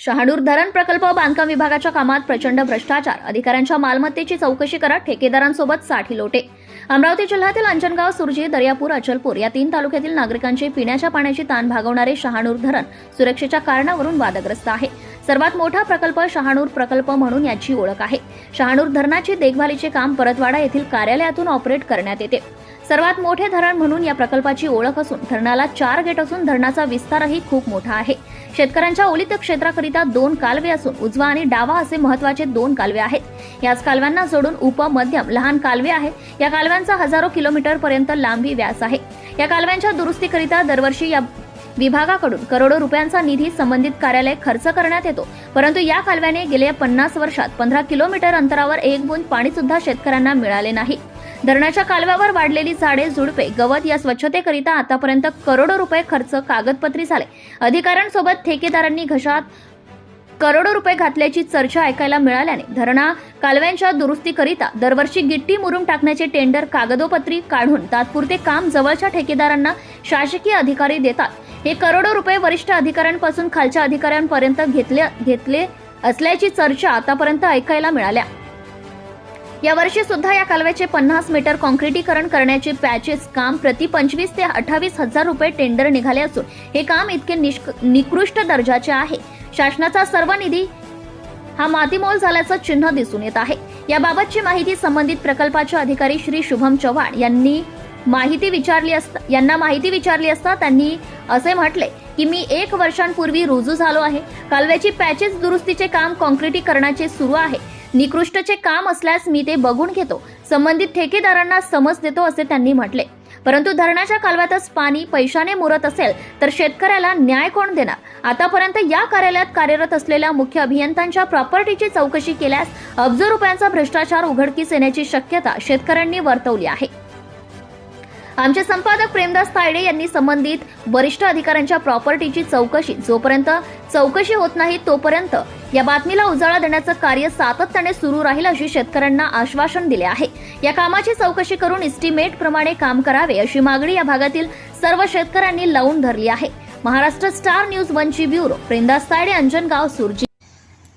शहाणूर धरण प्रकल्प बांधकाम विभागाच्या कामात प्रचंड भ्रष्टाचार. अधिकाऱ्यांच्या मालमत्तेची चौकशी करत ठेकेदारांसोबत साठी लोटे. अमरावती जिल्ह्यातील अंजनगाव सुरजी दर्यापूर अचलपूर या तीन तालुक्यातील नागरिकांची पिण्याच्या पाण्याची ताण भागवणारे शहाणूर धरण सुरक्षेच्या कारणावरून वादग्रस्त आहे. सर्वात मोठा प्रकल्प शहाणूर प्रकल्प म्हणून याची ओळख आहे. शहाणूर धरणाची देखभालीचे काम परतवाडा येथील कार्यालयातून ऑपरेट करण्यात येते. सर्वात मोठे धरण म्हणून या प्रकल्पाची ओळख असून धरणाला चार गेट असून धरणाचा विस्तारही खूप मोठा आहे. शेतकऱ्यांच्या ओलित क्षेत्राकरिता दोन कालवे असून उजवा आणि डावा असे महत्त्वाचे दोन कालवे आहेत. याच कालव्यांना जोडून उप मध्यम लहान कालवे आहे. या कालव्यांचा हजारो किलोमीटर पर्यंत लांबी व्यास आहे. या कालव्यांच्या दुरुस्तीकरिता दरवर्षी या विभागाकडून करोडो रुपयांचा निधी संबंधित कार्यालय खर्च करण्यात येतो. परंतु या कालव्याने गेल्या पन्नास वर्षात पंधरा किलोमीटर अंतरावर एक बूंद पाणी सुद्धा शेतकऱ्यांना मिळाले नाही. धरणाच्या कालव्यावर वाढलेली झाडे झुडपे गवत या स्वच्छतेकरिता आतापर्यंत करोडो रुपये खर्च कागदपत्री झाले. अधिकाऱ्यांसोबत ठेकेदारांनी घशात करोडो रुपये घातल्याची चर्चा ऐकायला मिळाल्याने धरणा कालव्यांच्या दुरुस्तीकरिता दरवर्षी गिट्टी मुरून टाकण्याचे टेंडर कागदोपत्री काढून तात्पुरते काम जवळच्या ठेकेदारांना शासकीय अधिकारी देतात. हे करोडो रुपये वरिष्ठ अधिकाऱ्यांपासून खालच्या अधिकाऱ्यांपर्यंत घेतले घेतले असल्याची चर्चा आतापर्यंत ऐकायला मिळाल्या. यावर्षी सुद्धा या कालव्याचे पन्नास मीटर कॉन्क्रिटीकरण करण्याचे पॅचेस काम प्रति पंचवीस ते अठ्ठावीस हजार रुपये टेंडर निघाले असून हे काम इतके निष्क- निकृष्ट दर्जाचे आहे. शासनाचा सर्व निधी हा मातीमोल झाल्याचं चिन्ह दिसून येत आहे. याबाबतची माहिती संबंधित प्रकल्पाचे अधिकारी श्री शुभम चव्हाण यांनी माहिती विचारली असता यांना माहिती विचारली असता त्यांनी असे म्हटले की मी एक वर्षांपूर्वी रुजू झालो आहे. कालव्याची पॅचेस दुरुस्तीचे काम कॉन्क्रिटीकरणाचे सुरू आहे. निकृष्टचे काम असल्यास मी ते बघून घेतो. संबंधित ठेकेदारांना समज देतो असे त्यांनी म्हटले. परंतु धरणाच्या कालव्यातच पाणी पैशाने मुरत असेल तर शेतकऱ्याला न्याय कोण देणार? आतापर्यंत या कार्यालयात कार्यरत असलेल्या मुख्य अभियंत्यांच्या प्रॉपर्टीची चौकशी केल्यास अब्ज रुपयांचा भ्रष्टाचार उघडकीस येण्याची शक्यता शेतकऱ्यांनी वर्तवली आहे. आमचे संपादक प्रेमदास तायडे यांनी संबंधित वरिष्ठ अधिकाऱ्यांच्या प्रॉपर्टीची चौकशी जोपर्यंत चौकशी होत नाही तोपर्यंत या बातमीला उजाळा देण्याचं कार्य सातत्याने सुरू राहील अशी शेतकऱ्यांना आश्वासन दिले आहे. या कामाची चौकशी करून इस्टिमेट प्रमाणे काम करावे अशी मागणी या भागातील सर्व शेतकऱ्यांनी लावून धरली आहे. महाराष्ट्र स्टार न्यूज वनची ब्युरो प्रेमदास तायडे अंजनगाव सुरजी.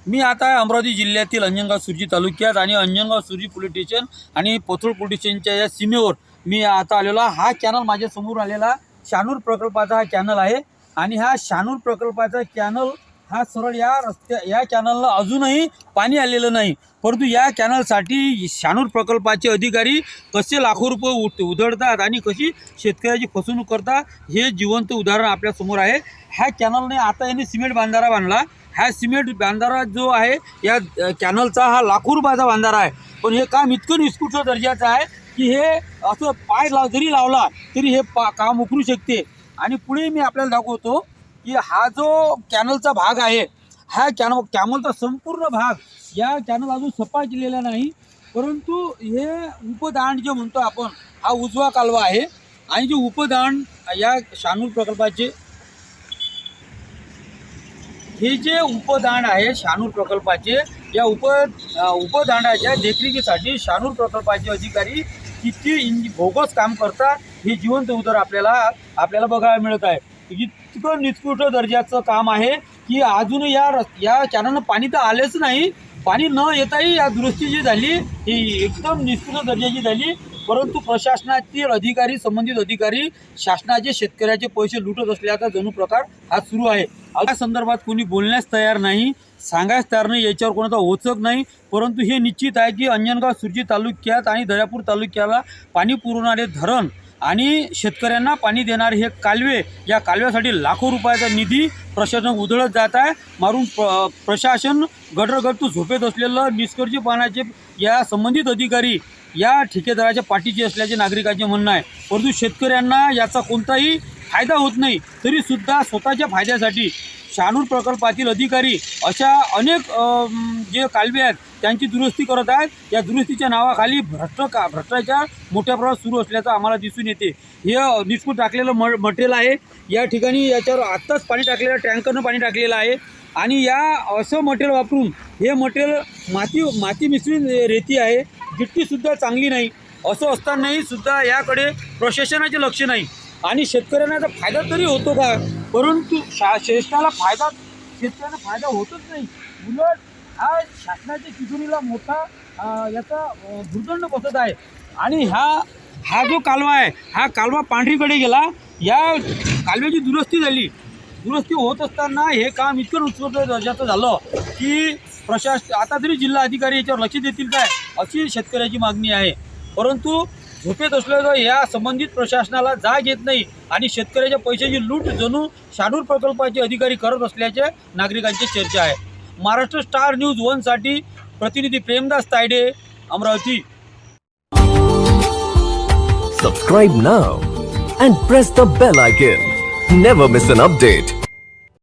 मी आता अमरावती जिल्ह्यातील अंजनगाव सुरजी तालुक्यात आणि अंजनगाव सुरजी पोलीस स्टेशन आणि पोथळ पोलीस स्टेशनच्या या सीमेवर मी आता आलेला हा कॅनल माझ्यासमोर आलेला शानूर प्रकल्पाचा हा कॅनल आहे. आणि हा शानूर प्रकल्पाचा कॅनल हा सरळ या रस्त्या या कॅनलला अजूनही पाणी आलेलं नाही. परंतु या कॅनलसाठी शानूर प्रकल्पाचे अधिकारी कसे लाखो रुपये उठ उधळतात आणि कशी शेतकऱ्याची फसवणूक करतात हे जिवंत उदाहरण आपल्यासमोर आहे. ह्या कॅनलने आता यांनी सिमेंट बांधारा बांधला. हा सिमेंट बांधारा जो आहे या कॅनलचा हा लाखो रुपयाचा बांधारा आहे. पण हे काम इतकं निष्कृष्ट दर्जाचं आहे की हे असं पाय लाव जरी लावला तरी हे पा काम उकरू शकते. आणि पुढे मी आपल्याला दाखवतो की हा जो कॅनलचा भाग आहे हा कॅन कॅनलचा संपूर्ण भाग या कॅनल अजून सफा केलेला नाही. परंतु हे उपदांड जे म्हणतो आपण हा उजवा कालवा आहे. आणि जे उपदांड या शानूर प्रकल्पाचे हे जे उपदांड आहे शानूर प्रकल्पाचे या उप उपदांडाच्या देखरेखीसाठी शानूर प्रकल्पाचे अधिकारी किती इंज बोगस काम करतात हे जिवंत उदर आपल्याला आपल्याला बघायला मिळत आहे. इतकं निकृष्ट दर्जाचं काम आहे की अजून या रस् या कॅनलनं पाणी तर आलेच नाही. पाणी न येताही या दुरुस्ती जी झाली ही एकदम निकृष्ट दर्जाची झाली. परंतु प्रशासनातील अधिकारी संबंधित अधिकारी शासनाचे शेतकऱ्याचे पैसे लुटत असल्याचा जणू प्रकार हा सुरू आहे. या संदर्भात कोणी बोलण्यास तयार नाही सांगायच तयार नाही याच्यावर कोणाचा ओचक नाही. परंतु हे निश्चित आहे की अंजनगाव सुरजी तालुक्यात आणि दर्यापूर तालुक्याला पाणी पुरवणारे धरण आणि शेतकऱ्यांना पाणी देणारे हे कालवे या कालव्यासाठी लाखो रुपयाचा निधी प्रशासन उधळत जात आहे. मारून प्र प्रशासन गडरगडतू झोपेत असलेलं निष्कर्षीपणाचे या संबंधित अधिकारी या ठेकेदाराच्या पाठीची असल्याचे नागरिकांचे म्हणणं आहे. परंतु शेतकऱ्यांना याचा कोणताही फायदा होत नाही तरीसुद्धा स्वतःच्या फायद्यासाठी शहानूर प्रकल्पातील अधिकारी अशा अनेक जे कालवे आहेत त्यांची दुरुस्ती करत आहेत. या दुरुस्तीच्या नावाखाली भ्रष्ट का भ्रष्टाचार मोठ्या प्रमाणात सुरू असल्याचं आम्हाला दिसून येते. हे निष्कूट टाकलेलं म मटेरियल आहे. या ठिकाणी याच्यावर आत्ताच पाणी टाकलेलं टँकरनं पाणी टाकलेलं आहे. आणि या असं मटेरियल वापरून हे मटेरियल माती माती मिश्रित रेती आहे. गिट्टीसुद्धा चांगली नाही असं असतानाही सुद्धा याकडे प्रशासनाचे लक्ष नाही. आणि शेतकऱ्यांना फायदा तरी होतो का? परंतु शा शेषणाला फायदा शेतकऱ्यांना फायदा होतच नाही. उलट हा शासनाच्या तिजोरीला मोठा याचा दुर्दंड बसत आहे. आणि हा हा जो कालवा आहे हा कालवा पांढरीकडे गेला या कालव्याची दुरुस्ती झाली. दुरुस्ती होत असताना हे काम इतकं उत्कृष्ट दर्जाचं झालं की प्रशास आता तरी जिल्हा अधिकारी याच्यावर लक्ष देतील काय? अशी शेतकऱ्याची मागणी आहे. परंतु झोपेत असलेलं या संबंधित प्रशासनाला जाग येत नाही आणि शेतकऱ्याच्या पैशाची लूट जणू शाडूर प्रकल्पाचे अधिकारी करत असल्याचे नागरिकांची चर्चा आहे. महाराष्ट्र स्टार न्यूज वनसाठी प्रतिनिधी Premdas Tayde Amravati. Subscribe now and press the bell icon never miss an update